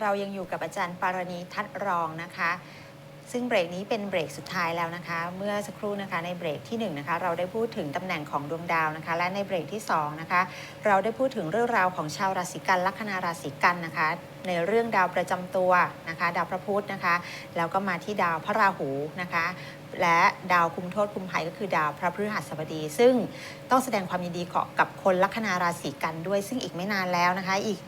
เรายังอยู่กับอาจารย์ปารณีทัดรองนะคะ ซึ่งเบรกนี้เป็นเบรกสุดท้ายแล้วนะคะ เมื่อสักครู่นะคะในเบรกที่1นงนะคะเราได้พูดถึงตำแหน่งของดวงดาวนะคะ และในเบรกที่2นะคะเราได้พูดถึงเรื่องราวของชาวราศีกันลัคนาราศีกันนะคะ ในเรื่องดาวประจำตัวนะคะ ดาวพระพุธนะคะแล้วก็มาที่ดาวพระราหูนะคะและดาวคุมโทษคุมภัยก็คือดาวพระพฤหัสบดี ซึ่งต้องแสดงความยินดีกับคนลัคนาราศีกันด้วย ซึ่งอีกไม่นานแล้วนะคะ อีก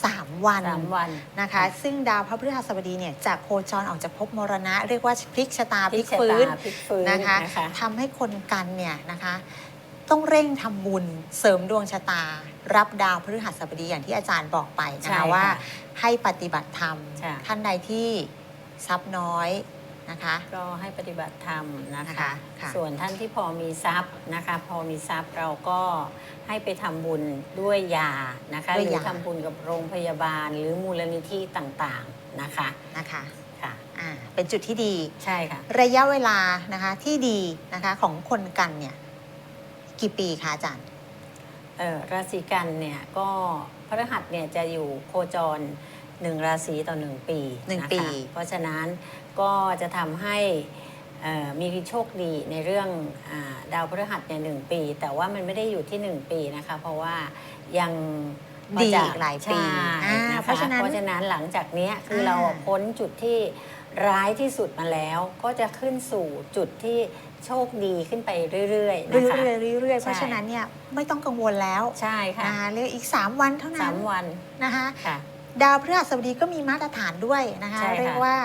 3 วันสามวัน นะคะ ซึ่งดาวพระพฤหัสบดีเนี่ยจะโคจรออกจากภพมรณะ เรียกว่าพลิกชะตาพลิกชะฟื้นตาพลิกฟื้นนะคะนะคะทำให้คนกันเนี่ยนะคะ ต้องเร่งทำบุญเสริมดวงชะตา รับดาวพฤหัสบดีอย่างที่อาจารย์บอกไปนะใช่คะค่ะว่าให้ปฏิบัติธรรม ใช่ ท่านใดที่ทรัพย์น้อย นะคะ ก็ให้ปฏิบัติธรรมนะนะคะคะ ค่ะ ส่วนท่านที่พอมีทรัพย์นะคะ พอมีทรัพย์เราก็ให้ไปทำบุญด้วยยานะคะด้วยหรืยา อทำบุญกับโรงพยาบาล หรือมูลนิธิต่างๆนะคะนะคะค่ะ อ่าเป็นจุดที่ดี ใช่ค่ะ ระยะเวลานะคะที่ดีนะคะของคนกันเนี่ยกี่ปีคะอาจารย์ เอ่อราศีกันเนี่ยก็พฤหัสเนี่ยจะอยู่โคจรหนึ่งราศีต่อหนึ่งปีหนึ่งะคะปี เพราะฉะนั้น ก็จะทำให้เอ่อมีโชคดีในเรื่องอาดาวพฤหัสเนี่ยหนึ่งปี แต่ว่ามันไม่ได้อยู่ที่หนึ่งปีนะคะ เพราะว่ายังดีมจอีกหลายปีใช่อ่านะคะเพราะฉะนั้นเพราะฉะนั้นหลังจากเนี้ยคืออาเราพ้นจุดที่ร้ายที่สุดมาแล้ว ก็จะขึ้นสู่จุดที่โชคดีขึ้นไปเรื่อยๆเรื่นะคะอยๆเรื่อยๆเพราะใช่ฉะนั้นเนี่ยไม่ต้องกังวลแล้วใช่ค่ะนะคะเหลืออีก 3 วันเท่านั้สานมวันนะคะค่ะดาวพฤหัสบดีก็มีมาตรฐานด้วยนะคะใช่ค่ะเรียกว่า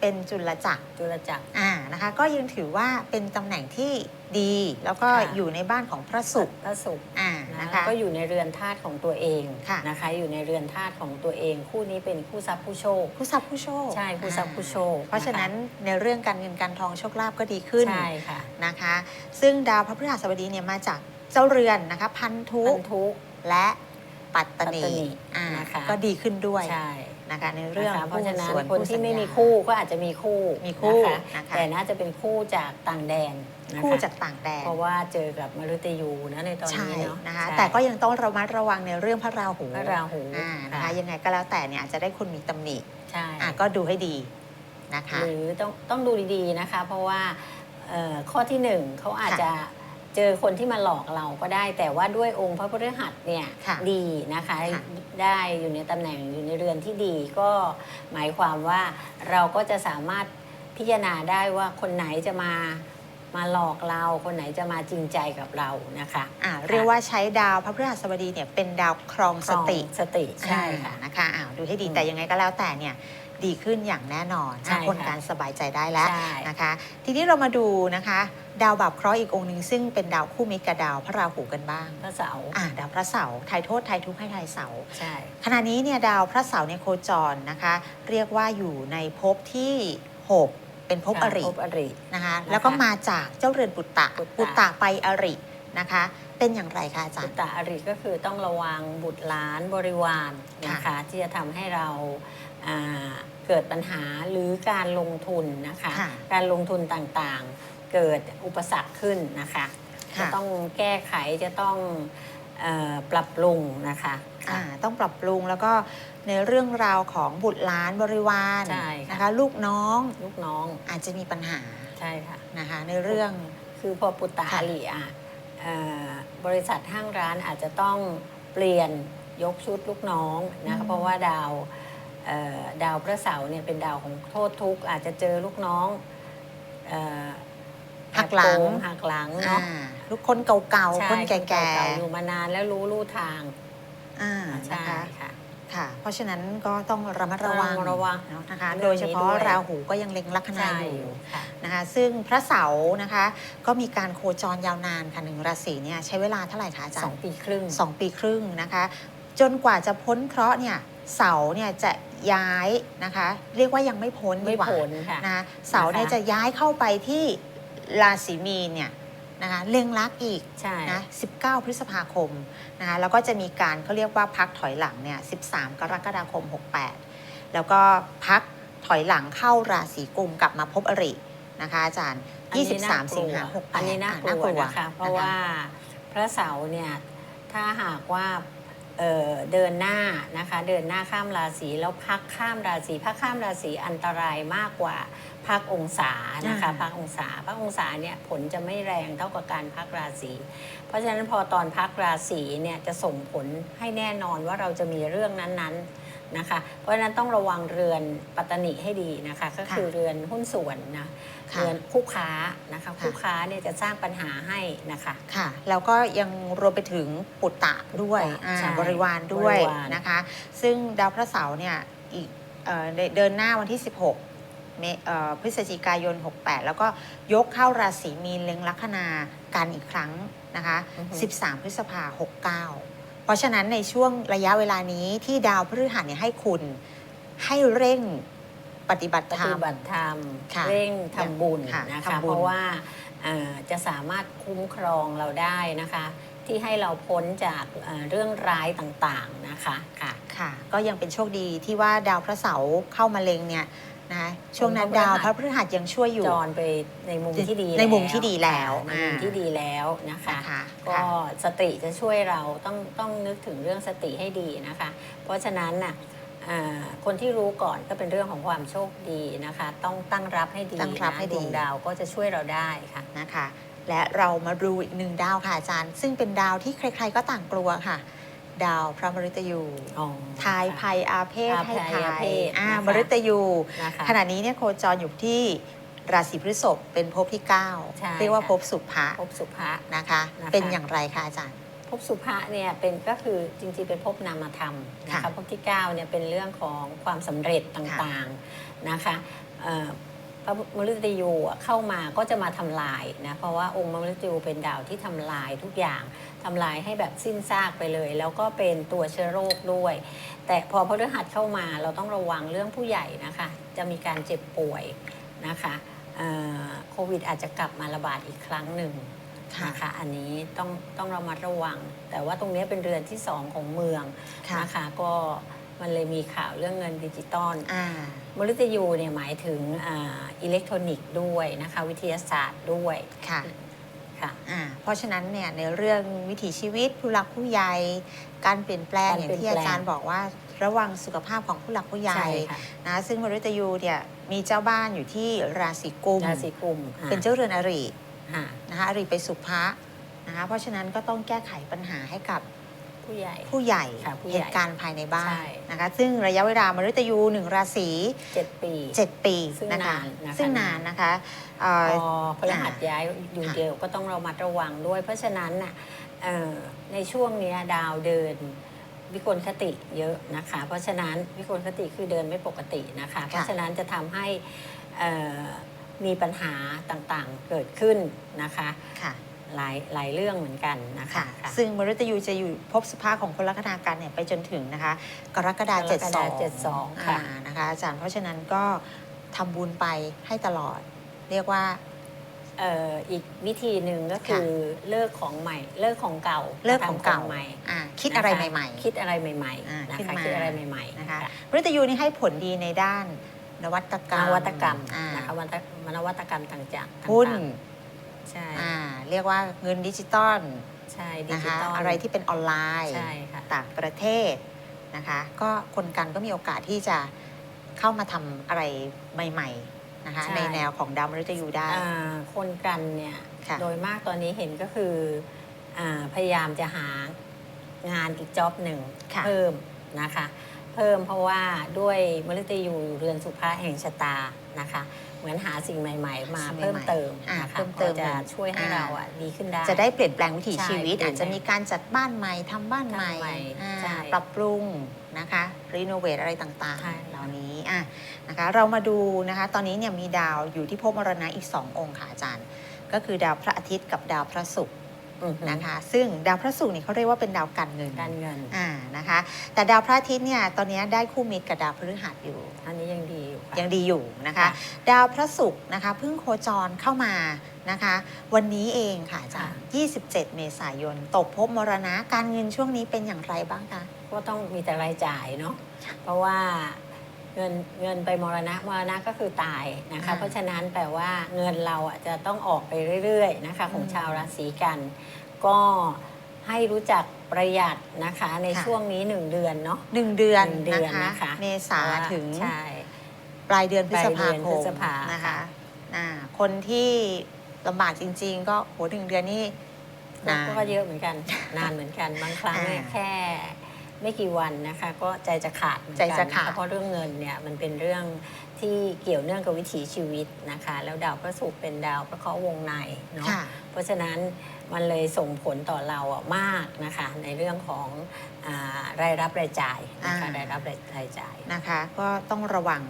เป็นจุลจักรจุลจักร อ่านะคะก็ยังถือว่าเป็นตำแหน่งที่ดี แล้วก็ค่ะ อยู่ในบ้านของพระศุกร์พระศุกร์อ่านะนะคะ ก็อยู่ในเรือนธาตุของตัวเองค่ะ นะคะ อยู่ในเรือนธาตุของตัวเอง คู่นี้เป็นคู่ทรัพย์ผู้โชคผู้ทรัพย์ผู้โชคใช่คู่ทรัพย์ผู้โชคเพราะฉะนั้นในเรื่องการเงินการทองโชคลาภก็ดีขึ้นใช่ค่ะนะคะ ซึ่งดาวพระพฤหัสบดีเนี่ยมาจากเจ้าเรือนนะคะพันธุ พันธุ และปัตตปัตนีตนีอ่านะคะ ก็ดีขึ้นด้วยใช่ นะคะในเรื่องนะคะเพราะฉะนั้นหุ้ส่วคนที่ไม่มีสัญญาคู่ก็อาจจะมีคู่มีคู่นะคะนะคะ แต่น่าจะเป็นคู่จากต่างแดนนะคะคู่จากต่างแดนเพราะว่าเจอกับมฤตยูนะในตอนใช่นี้เนาะนะคะใช่แต่ก็ยังต้องระมัดระวังในเรื่องพระราหูพระราหูอ่านะคะค่ะยังไงก็แล้วแต่เนี่ยอาจจะได้คนมีตำหนิใช่อ่าก็ดูให้ดีนะคะ หรือต้องต้องดูดีๆนะคะ เพราะว่าเอ่อข้อที่หนึ่งเขาอาจค่ะจะ เจอคนที่มาหลอกเราก็ได้ แต่ว่าด้วยองค์พระพฤหัสเนี่ยค่ะดีนะคะค่ะ ได้อยู่ในตำแหน่งอยู่ในเรือนที่ดีก็หมายความว่าเราก็จะสามารถพิจารณาได้ว่าคนไหนจะมามาหลอกเรา คนไหนจะมาจริงใจกับเรานะคะอ่าเรียกว่าใช้ดาวพระพฤหัสบดีเนี่ยเป็นดาวครองสติสติใช่ค่ะ อ่านะคะอ้าวดูให้ดีอืมแต่ยังไงก็แล้วแต่เนี่ย ดีขึ้นอย่างแน่นอนใช่อะคนค่ะการสบายใจได้แล้วใช่ นะคะ ทีนี้เรามาดูนะคะ ดาวบาปเคราะห์อีกองค์หนึ่งซึ่งเป็นดาวคู่มิตรกับดาวพระราหูกันบ้างพระเสาร์อ่าดาวพระเสาร์ไทยโทษไทยทุกข์ให้ไทยเสาร์ ใช่ ขณะนี้เนี่ยดาวพระเสาร์ในยโคจรนะคะ เรียกว่าอยู่ในภพที่ 6 เป็นภพอริภพอรินะคะนะคะแล้วก็มาจากเจ้าเรือนปุตตะปุตตะปุตตะไปอรินะคะ เป็นอย่างไรคะอาจารสุย์ตตะอริก็คือต้องระวังบุตรหลานบริวารนะค่ะคะที่จะทำให้เราอ่า เกิดปัญหาหรือการลงทุนนะคะ ค่ะการลงทุนต่างๆ เกิดอุปสรรคขึ้นนะคะ ค่ะ จะต้องแก้ไขจะต้องเออปรับปรุงนะคะอ่าต้องปรับปรุงแล้วก็ในเรื่องราวของบุตรหลานบริวารใช่ค่ะ นะคะ ลูกน้องลูกน้องอาจจะมีปัญหาใช่ค่ะ นะคะ ในเรื่อง คือพอปุตตะค่ะอริอะเอ่อบริษัทห้างร้านอาจจะต้องเปลี่ยนยกชุดลูกน้องนะคะเพราะว่าดาวเอ่อ ดาวพระเสาร์เนี่ยเป็นดาวของโทษทุกข์อาจจะเจอลูกน้องเอ่อหักหลังแอบโกหักหลังอ่าเนาะลูกคนเก่าใช่ๆคนแก่เาๆอยู่มานานแล้วรู้ลู่ทางๆอ่าใช่นะคะค่ะค่ะ เพราะฉะนั้นก็ต้องระมัดระวังต้องระวังเนาะนะคะเรื่องนี้โดยเฉพาะด้วยราหูก็ยังเล็งลัคนาใช่อยู่ค่ะนะคะ ซึ่งพระเสาร์นะคะ ก็มีการโคจรยาวนานค่ะหนึ่งราศีเนี่ยใช้เวลาเท่าไหร่คะอาจารสองย์ปีครึ่งสองปีครึ่งนะคะ จนกว่าจะพ้นเคราะห์เนี่ยเสาร์เนี่ยจะ ย้ายนะคะ เรียกว่ายังไม่พ้นไม่ดีกว่าผลค่ะ นะคะเสาร์เนี่ยนะคะ จะย้ายเข้าไปที่ราศีมีนเนี่ยนะคะเล็งลักษณ์อีก ใช่ นะ19 พฤษภาคมนะคะแล้วก็จะมีการเขาเรียกว่าพักถอยหลังเนี่ย 13 กรกฎาคม 68 แล้วก็พักถอยหลังเข้าราศีกุมกลับมาพบอรินะคะอาจารย์ อันนี้น่23สิงหาลัว68อันนี้น่าอ่กลัวนะคะ เพราะว่าพระเสาร์เนี่ย ถ้าหากว่า เเดินหน้านะคะ เดินหน้าข้ามราศีแล้วพักข้ามราศีพักข้ามราศีอันตรายมากกว่า พักองศานะคะอ่าพักองศาพักองศาเนี่ยผลจะไม่แรงเท่ากับการพักราศีเพราะฉะนั้นพอตอนพักราศีเนี่ยจะส่งผลให้แน่นอนว่าเราจะมีเรื่องนั้นๆนะคะเพราะฉะนั้นต้องระวังเรือนปัตตนิให้ดีนะคะก็คือเรือนหุ้นส่วนนะค่ะเรือนคู่ค้านะคะค่ะคู่ค้าเนี่ยจะสร้างปัญหาให้นะคะค่ะแล้วก็ยังรวมไปถึงปุตตะด้วยปุตตะอ่าใช่บริวารด้วยบริวารนะคะ ซึ่งดาวพระเสาร์เนี่ยอีกเอ่อเดเดินหน้าวันที่ 16เมเอ่อ พฤศจิกายน 68 แล้วก็ยกเข้าราศีมีนเล็งลัคนากันอีกครั้งนะคะอือฮึ13 พฤษภา 69 เพราะฉะนั้นในช่วงระยะเวลานี้ที่ดาวพฤหัสเนี่ยให้คุณให้เร่งปฏิบัติปธรรฏิมบัติธรรมค่ะเร่งทำบุญค่ะนะคะทำบุญเพราะว่าเอ่อจะสามารถคุ้มครองเราได้นะคะ ที่ให้เราพ้นจากเอ่อเรื่องร้ายต่างๆนะคะค่ะค่ะ ก็ยังเป็นโชคดีที่ว่าดาวพระเสาร์เข้ามาเล็งเนี่ย นะช่วงนั้นพระพฤดาหัวสพระพฤหัสยังช่วยอยู่จรไปในมุมที่ดีในมุมที่ดีแล้วค่ะในมุมอ่าที่ดีแล้วนะคะนะคะก็ค่ะสติจะช่วยเราต้องต้องนึกถึงเรื่องสติให้ดีนะคะ เพราะฉะนั้นน่ะอ่าคนที่รู้ก่อนก็เป็นเรื่องของความโชคดีนะคะ ต้องตั้งรับให้ดีตั้งรับนะให้ดีดวงดาวก็จะช่วยเราได้ค่ะนะคะ และเรามาดูอีกหนึ่งดาวค่ะอาจารย์ ซึ่งเป็นดาวที่ใคร ๆก็ต่างกลัวค่ะ ดาวพระมฤตยูอ๋อทายภัยอาเพศอาภัให้ยทาอายเพศอ่านะคะมฤตยู นะคะขณะนี้เนี่ยโคจรอยู่ที่ราศีพฤษภเป็นภพที่ ใช่9 เรียกว่าค่ะ ภพสุภะภพสุภะ นะคะ นะคะ เป็นอย่างไรคะอาจารย์ ภพสุภะเนี่ยเป็นก็คือจริงๆเป็นภพนามธรรมนะค่ะคะภพที่9เนี่ยเป็นเรื่องของความสำเร็จต่างๆนะคะเอ่อ พระมฤตยูอะเข้ามาก็จะมาทำลายนะเพราะว่าองค์มฤตยูเป็นดาวที่ทำลายทุกอย่างทำลายให้แบบสิ้นซากไปเลย แล้วก็เป็นตัวเชื้อโรคด้วย แต่พอพฤหัสเข้ามาเราต้องระวังเรื่องผู้ใหญ่นะคะ จะมีการเจ็บป่วยนะคะเอ่อโควิดอาจจะกลับมาระบาดอีกครั้งหนึ่งค่ะนะคะอันนี้ต้องต้องระมัดระวัง แต่ว่าตรงนี้เป็นเรือนที่สองของเมืองค่ะนะคะก็ มันเลยมีข่าวเรื่องเงินดิจิตอลอ่ามฤตยูเนี่ยหมายถึงอ่าอิเล็กทรอนิกส์ด้วยนะคะวิทยาศาสตร์ด้วยค่ะค่ะอ่าเพราะฉะนั้นเนี่ยในเรื่องวิถีชีวิตผู้หลักผู้ใหญ่การเปลี่ยนแปลงการอย่างเปลี่ยนที่อาแปลงจารย์บอกว่าระวังสุขภาพของผู้หลักผู้ใหญ่ใช่ค่ะนะซึ่งมฤตยูเนี่ยมีเจ้าบ้านอยู่ที่ราศีกุมราศีกุมค่ะเป็นเจ้าเรือนอริค่ะนะคะอริไปสุภะนะคะเพราะฉะนั้นก็ต้องแก้ไขปัญหาให้กับ ผู้ใหญ่ ผู้ใหญ่ค่ะผู้ใหเหญ่ตุการณ์ภายในบ้าใช่นนะคะซึ่งระยะเวลามฤตยูหนึ่งราศีเจ็ดปี 7 ปีซึ่งนะคะ นานนะคะ ซึ่งนานนะคะเอ่อ พอพฤหัสย้ายอยู่ค่ะเดียวก็ต้องเรามัดระวังด้วย เพราะฉะนั้นน่ะเอ่อในช่วงเนี้ยดาวเดินวิกลคติเยอะนะคะ เพราะฉะนั้นวิกลคติคือเดินไม่ปกตินะคะ เพราะฉะนั้นจะทำให้เอ่อมีปัญหาต่างๆเกิดขึ้นนะคะ ค่ะ หลายหลายเรื่องเหมือนกันนะคะค่ะค่ะซึ่งมฤตยูจะอยู่ภพสภาพของคนลัคนากันเนี่ยไปจนถึงนะคะ กรกฎาคมกรกฎาคม72 72ค่ะ อ่านะคะอาจารย์เพราะฉะนั้นก็ทำบุญไปให้ตลอด เรียกว่า เอ่ออีกวิธีหนึ่งก็คือเลิกของใหม่ เลิกของเก่าเลิกของเก่า ทำใหม่อ่าคิดอะไรนคใหม่คิดอะไรใหม่อ่าๆนะขึ้นคะมา คิดอะไรใหม่ๆๆนะคะค่ะมฤตยูนี่ให้ผลดีในด้านนวัตกรรมนวัตกรรมอ่านะคะวัตนวัตกรรมต่างๆหุ้นต่างๆใช่อ่า เรียกว่าเงินดิจิตอลใช่ดินะจิคะตอลอะไรที่เป็นออนไลน์ใช่ค่ะ ต่างประเทศนะคะก็คนกันก็มีโอกาสที่จะเข้ามาทำอะไรใหม่ๆนะคะใช่ ในแนวของดาวมฤตยูได้ อ่าคนกันเนี่ยค่ะโดยมากตอนนี้เห็นก็คืออาพยายามจะหางานอีกจ็อบหนึ่งค่ะ เพิ่มนะคะ เพิ่มเพราะว่าด้วยมฤตยูเรือนสุภาแห่งชะตานะคะ เหมือนหาสิ่งใหม่ ๆ มาสิ่งใหม่ๆเพิ่มเติมอ่านะคะเพิ่มเติมพอจะช่วยให้อ่าเราอะดีขึ้นได้ จะได้เปลี่ยนแปลงวิถีใช่ชีวิตเปลี่อายนจจะมีการจัดบ้านใหม่ทำบ้านใหม่ทำใหม่อ่าใช่ปรับปรุงนะคะรีโนเวทอะไรต่างใช่ ๆ เหล่านี้อะนะคะเรามาดูนะคะตอนนี้เนี่ยมีดาวอยู่ที่ภพมรณะอีก 2 องค์ค่ะอาจารย์ ก็คือดาวพระอาทิตย์กับดาวพระศุกร์อือฮึ นะคะ ซึ่งดาวพระศุกร์นี่เขาเรียกว่าเป็นดาวการเงินการเงินอ่านะคะ แต่ดาวพระอาทิตย์เนี่ยตอนนี้ได้คู่มิตรกับดาวพฤหัสอยู่ อันนี้ยังดีอยู่ค่ะยังดีอยู่นะคะค่ะดาวพระศุกร์นะคะเพิ่งโคจรเข้ามานะคะ วันนี้เองค่ะอาจารย์27 เมษายน ตกภพมรณะการเงินช่วงนี้เป็นอย่างไรบ้างคะก็ต้องมีแต่รายจ่ายเนาะเพราะว่า เงินเงินไปมรณะมรณะก็คือตายนะคะอ่าเพราะฉะนั้นแปลว่าเงินเราอะจะต้องออกไปเรื่อยๆนะคะ ของอืมชาวราศีกัน ก็ให้รู้จักประหยัดนะคะ ในค่ะช่วงนี้หนึ่งเดือนเนาะหนึ่งเดือนหนึ่งเดืนะอนคะนะคะเมษาเพระว่ถึงใช่ปลายเดือนพฤษภาปลายเดือนคพฤมษภานะคะค่ะอ่าคนที่ลำบากจริง ๆ ก็โหหนึ่งเดือนนี่นานก็เยอะเหมือนกัน นานเหมือนกันบางครั้งเนี่ยอ่าแค่ ไม่กี่วันนะคะก็ใจจะขาดเหมือนใจกันจะขาดนเพราะเรื่องเงินเนี่ยมันเป็นเรื่องที่เกี่ยวเนื่องกับวิถีชีวิตนะคะ แล้วดาวพระศุกร์เป็นดาวประเคราะห์วงในเนาะ ค่ะ เพราะฉะนั้นมันเลยส่งผลต่อเราอะมากนะคะ ในเรื่องของอารายรับรายจ่ายนะคะอ่าร รายรับรายจ่าย นะคะก็ต้องระวัง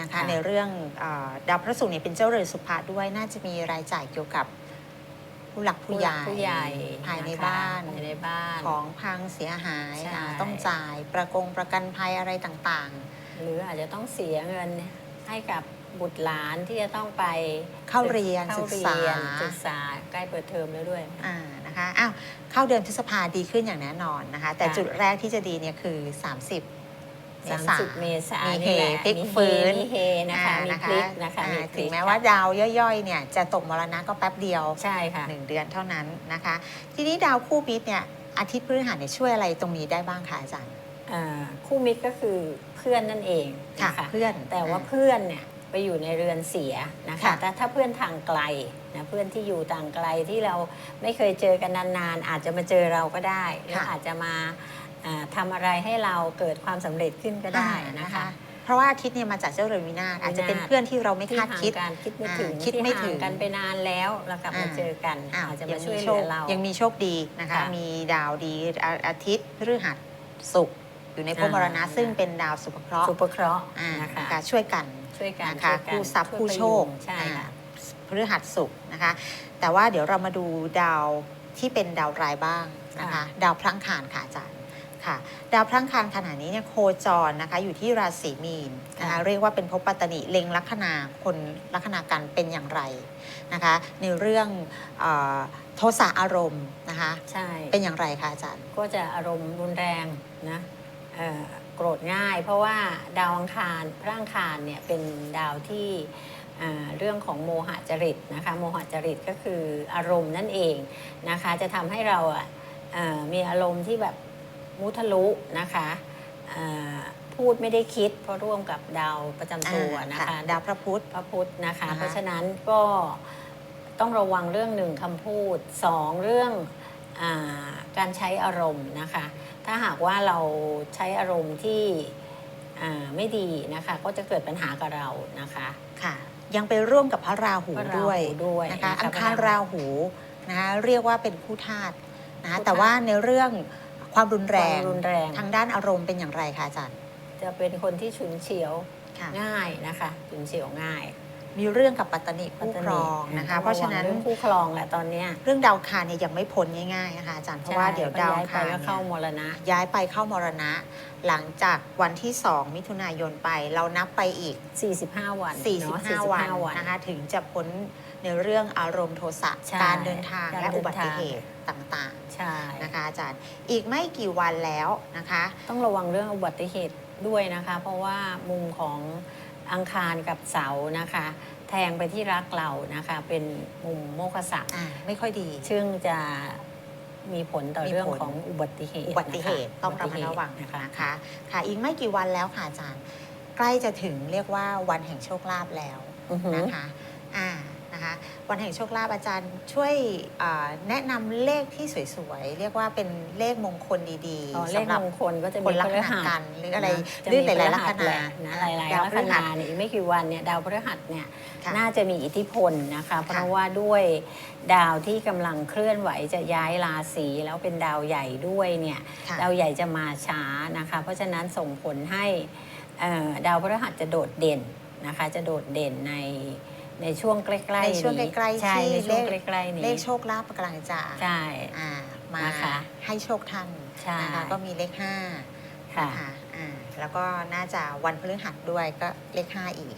นะคะค่ะ ในเรื่องอาดาวพระศุกร์เนี่ยเป็นเจ้าเรือนสุภาด้วยน่าจะมีรายจ่ายเกี่ยวกับ ผู้หลักผู้ใหญ่ผู้ใหญ่ภายในนะคะบ้านภายในบ้านของพังเสียหายใช่ อ่าต้องจ่ายประกงประกันภัยอะไรต่างหรืออาจจะต้องเสียเงินให้กับบุตรหลานที่จะต้องไปๆ เข้าเรียนเข้าศึกเรีษายนศึกษาใกล้เปิดเทอมแล้วด้วย อ่านะคะอ้าวเข้าเดือนพฤษภาดีขึ้นอย่างแน่นอนนะคะ แต่ค่ะ จุดแรกที่จะดีเนี่ยคือ 30 เมษา30เมษายมีนเฮนี่แหละพลิกมีฟื้นมีเฮนะคะอ่ามีพลิกนะคะอ่ามีพถึลิงกแม้ว่าดาวย่อยๆเนี่ยจะตกมรณะก็แป๊บเดียวใช่ค่ะหนึ่งเดือนเท่านั้นนะคะ ทีนี้ดาวคู่มิตรเนี่ยอาทิตย์พฤหัสเนี่ยช่วยอะไรตรงนี้ได้บ้างคะอาจารย์อ่าคู่มิตรก็คือเพื่อนนั่นเองค่ะนะคะเพื่อนแต่ว่าอ่เพื่อนเนี่ยไปอยู่ในเรือนเสียนะคะค่ะแต่ถ้าเพื่อนทางไกลนะเพื่อนที่อยู่ต่างไกลที่เราไม่เคยเจอกันนานๆ อาจจะมาเจอเราก็ได้แล้วอาจจะมา อ่าทำอะไรให้เราเกิดความสำเร็จขึ้นก็ได้อ่านะคะ เพราะว่าอาทิตย์เนี่ยมาจากเจ้าเรือนวินาศอาจจะเป็นเพื่อนที่เราไม่ที่คาดห่างคิดกันคิดไม่ถึงอ่าคิดไม่ถึงที่ห่ากันไปนานแล้วเรากลับมาอ่าเจอกันอ้าวอาจจะยัมางช่มีวยเหโชลืคอเรายังมีโชคดีนะคะค่ะมีดาวดีอาอาทิตย์พฤหัสศุกร์อยู่ในภพมรณะอ่าซึ่งเป็นดาวสุภเคราะห์สุปเคราะห์อ่านะคะนะคะช่วยกันช่วยกันนะคะช่วยกันคู่ทรัพย์ช่วยคู่โชคประยุงใช่อ่าค่ะพฤหัสศุกร์นะคะ แต่ว่าเดี๋ยวเรามาดูดาวที่เป็นดาวร้ายบ้างนะคะค่ะดาวพลังคารค่ะอาจารย์ ค่ะ ดาวพลังคารขณะนี้เนี่ยโคจรนะคะอยู่ที่ราศีมีนนะคะเรียกว่าเป็นภพปัตตนิเล็งลัคนาคนลัคนากันเป็นอย่างไรนะคะในเรื่องเออโทสะอารมณ์นะคะใช่เป็นอย่างไรคะอาจารย์ ก็จะอารมณ์รุนแรงนะเอ่อโกรธง่าย เพราะว่าดาวอังคารพระอังคารเนี่ยเป็นดาวที่อ่าเรื่องของโมหะจริตนะคะโมหะจริตก็คืออารมณ์นั่นเองนะคะจะทำให้เราอะเอ่อมีอารมณ์ที่แบบ มุทะลุนะคะเอ่อพูดไม่ได้คิด เพราะร่วมกับดาวประจำตัวอ่านะคะดาวพระพุธพระพุธนะคะนะคะ เพราะฉะนั้นก็ต้องระวังเรื่องหนึ่งคำพูดสองเรื่องอาการใช้อารมณ์นะคะ ถ้าหากว่าเราใช้อารมณ์ที่อ่าไม่ดีนะคะ ก็จะเกิดปัญหากับเรานะคะค่ะ ยังไปร่วมกับพระราหูพระราหูด้วยด้วยนะคะนะคะอังคารพระราหูราหูนะคะเรียกว่าเป็นคู่ธาตุนะคะคู่ธาตุแต่ว่าในเรื่อง ความรุนแรความงรุนแรง ทางด้านอารมณ์เป็นอย่างไรคะอาจารย์ จะเป็นคนที่ฉุนเฉียวค่ะ ง่ายนะคะฉุนเฉียวง่ายมีเรื่องกับปัตตนิปัตคู่ตครองนะคะต้เพราะฉะนั้นวังเรื่องคู่ครองแหละตอนเนี้ยเรื่องดาวอังคารเนี่ยยังไม่พ้นง่ายๆนะคะอาจารย์เพราะว่าเดี๋ยวดาวอังคารย้ยไปก็เข้าเนี่ยมรณะ ย้ายไปเข้ามรณะ หลังจากวันที่ 2 มิถุนายนไปเรานับไปอีก 45 วันเนอะ45 วันนะคะถึงจะพ้น ในเรื่องอารมณ์โทสะใช่การเดินทางการและเดิอุนบัติทางเหตุต่างใช่ ๆนะคะอาจารย์อีกไม่กี่วันแล้วนะคะ ต้องระวังเรื่องอุบัติเหตุด้วยนะคะ เพราะว่ามุมของอังคารกับเสาร์นะคะ แทงไปที่รักเรานะคะ เป็นมุมโมคสักอ่าไม่ค่อยดี ซึ่งจะมีผลต่อมีผล เรื่องของอุบัติเหตุอุบัติเหตุนะคะต้องระมัดระวังอุบัติเหตุนะคะนะคะ ค่ะอีกไม่กี่วันแล้วค่ะอาจารย์ ใกล้จะถึงเรียกว่าวันแห่งโชคลาภแล้วอือหือนะคะอ่า นะคะวันแห่งโชคลาภอาจารย์ช่วยอ่าแนะนำเลขที่สวยๆ เรียกว่าเป็นเลขมงคลดีอ๋อๆเลขสำหรับมงคลก็จะคมีนลัพคฤนาหัสกันหรืออะไรนะจะหรือมีหลายๆพฤลัคหัสนาแหละนะหลายดาวๆลัพคฤหันาสเนี่ยอีกไม่กี่วันเนี่ยดาวพฤหัสเนี่ยค่ะน่าจะมีอิทธิพลนะคะเพราะว่าด้วยดาวที่กำลังเคลื่อนไหวจะย้ายราศีแล้วเป็นดาวใหญ่ด้วยเนี่ยค่ะดาวใหญ่จะมาช้านะคะเพราะฉะนั้นส่งผลให้เอ่อดาวพฤหัสจะโดดเด่นนะคะจะโดดเด่นใน ในช่วงใกล้ๆในช่วงนี้ใกล้ๆใช่ที่ในช่วงเลใกขล้ๆนี้เลขโชคลาภกำลังจะใช่อ่ามานะคะให้โชคท่านใช่นะคะก็มีเลขห้าค่ะนะคะอ่าแล้วก็น่าจะวันพฤหัสด้วยก็เลขห้าอีก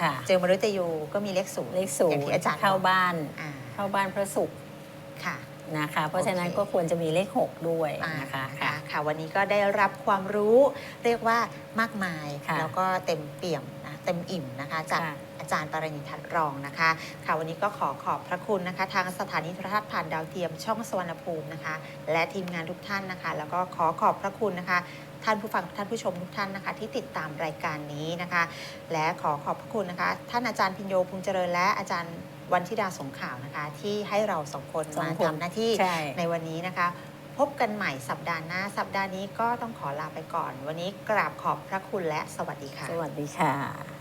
ค่ะ เจอมฤตยูก็มีเลขศูนย์เลขศูอนย่างย์ที่อาจารย์เข้าบอกบ้านอ่าเข้าบ้านพระศุกร์ค่ะนะคะ เพราะฉะนั้นโอเคก็ควรจะมีเลขหกด้วยอ่านะคะนะคะค่ะค่ะ วันนี้ก็ได้รับความรู้เรียกว่ามากมายค่ะแล้วก็เต็มเปี่ยมนะ เต็มอิ่มนะคะจากค่ะ อาจารย์ปารณีทัศน์รองนะคะ ค่ะวันนี้ก็ขอขอบพระคุณนะคะ ทางสถานีโทรทัศน์ผ่านดาวเทียมช่องสวรรณภูมินะคะ และทีมงานทุกท่านนะคะ แล้วก็ขอขอบพระคุณนะคะ ท่านผู้ฟังท่านผู้ชมทุกท่านนะคะ ที่ติดตามรายการนี้นะคะ และขอขอบพระคุณนะคะ ท่านอาจารย์พิญโยพุงเจริญและอาจารย์วันธิดาสงขาวนะคะ ที่ให้เราสองคนสองมาคน ทำหน้าที่ ใช่ ในวันนี้นะคะ พบกันใหม่สัปดาห์หน้า สัปดาห์นี้ก็ต้องขอลาไปก่อน วันนี้กราบขอบพระคุณและสวัสดีค่ะ สวัสดีค่ะ